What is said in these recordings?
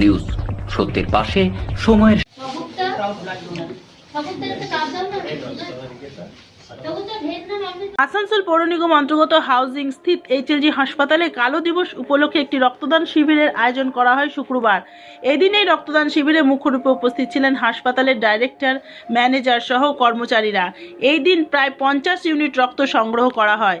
News. সত্যের পাশে সময়ের আসানসোল পৌর নিগম অন্তর্গত হাউজিং স্থিত এইচএলজি হাসপাতালে কালো দিবস উপলক্ষে একটি রক্তদান শিবিরের আয়োজন করা হয় শুক্রবার। এদিন এই রক্তদান শিবিরে মুখ্যরূপে উপস্থিত ছিলেন হাসপাতালের ডাইরেক্টর ম্যানেজার সহ কর্মচারীরা। এই দিন প্রায় পঞ্চাশ ইউনিট রক্ত সংগ্রহ করা হয়।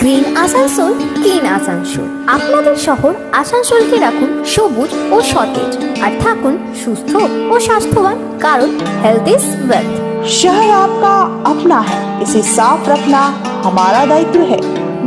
গ্রিন আসানসোল ক্লিন আসানসোল আপনাদের শহর আসানসোলকে রাখুন সবুজ ও সতেজ আর থাকুন সুস্থ ও স্বাস্থ্যবান কারণ হেলথ ইজ ওয়েলথ शहर आपका अपना है इसे साफ रखना हमारा दायित्व है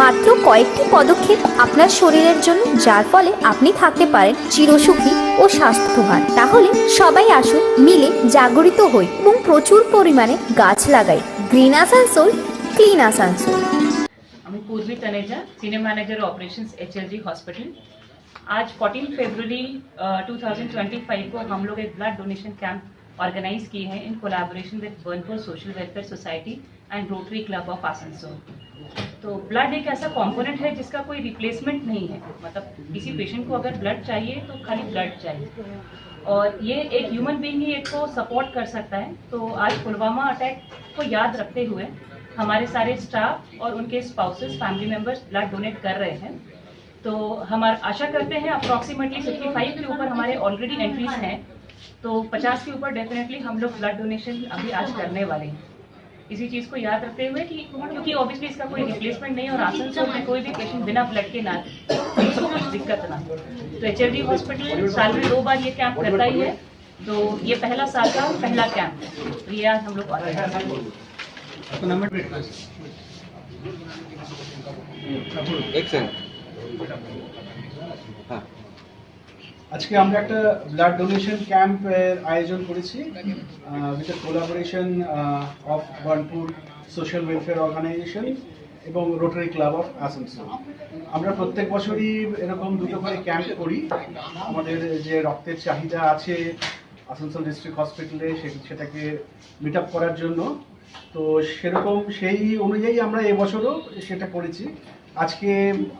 মাত্র কয়েকটি পদক্ষেপ আপনার শরীরের জন্য যার ফলে আপনি থাকতে পারেন চিরসুখী ও স্বাস্থ্যবান তাহলে সবাই আসুন মিলে জাগরিত হই এবং প্রচুর পরিমাণে গাছ লাগাই গ্রিন আসানসোল ক্লিন আসানসোল আমি Purvi Taneja senior manager operations HLG hospital आज 14 फरवरी अ, 2025 को हम लोग एक ब्लड डोनेशन कैंप ऑर्गेनाइज किए हैं in collaboration with Burnpur social welfare society and Rotary club of Asansol तो ब्लड एक ऐसा कंपोनेंट है जिसका कोई रिप्लेसमेंट नहीं है। मतलब किसी पेशेंट को अगर ब्लड चाहिए तो खाली ब्लड चाहिए। और ये एक ह्यूमन बीइंग ही एक को सपोर्ट कर सकता है। तो आज पुलवामा अटैक को याद रखते हुए हमारे सारे स्टाफ और उनके spouses family members blood donate कर रहे हैं। तो हम आशा करते हैं अप्रॉक्सीमेटली 55 के ऊपर हमारे ऑलरेडी एंट्रीज हैं। तो 50 के ऊपर डेफिनेटली हम लोग ब्लड डोनेशन अभी आज करने वाले हैं। इसी चीज़ को याद रखते हुए कि क्योंकि ऑब्वियसली इसका कोई रिप्लेसमेंट नहीं है और आसनसोल में कोई भी पेशेंट बिना ब्लड के ना उसको कुछ दिक्कत ना। तो एच हॉस्पिटल साल में दो बार ये कैंप करता ही है। तो ये पहला साल का पहला कैंप है तो ये आज हम लोग कर रहे हैं। আজকে আমরা একটা ব্লাড ডোনেশন ক্যাম্পের আয়োজন করেছি with collaboration of Burnpur social welfare organization এবং রোটারি ক্লাব অফ আসানসোল আমরা প্রত্যেক বছরই এরকম দুটো করে ক্যাম্প করি। আমাদের যে রক্তের চাহিদা আছে আসানসোল ডিস্ট্রিক্ট হসপিটালে সেটাকে মিট আপ করার জন্য। তো সেরকম সেই অনুযায়ী আমরা এবছরও সেটা করেছি। আজকে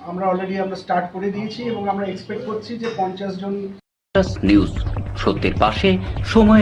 আমরা অলরেডি আমরা স্টার্ট করে দিয়েছি এবং আমরা এক্সপেক্ট করছি যে পঞ্চাশ জন নিউজ সত্যের পাশে, সময়ের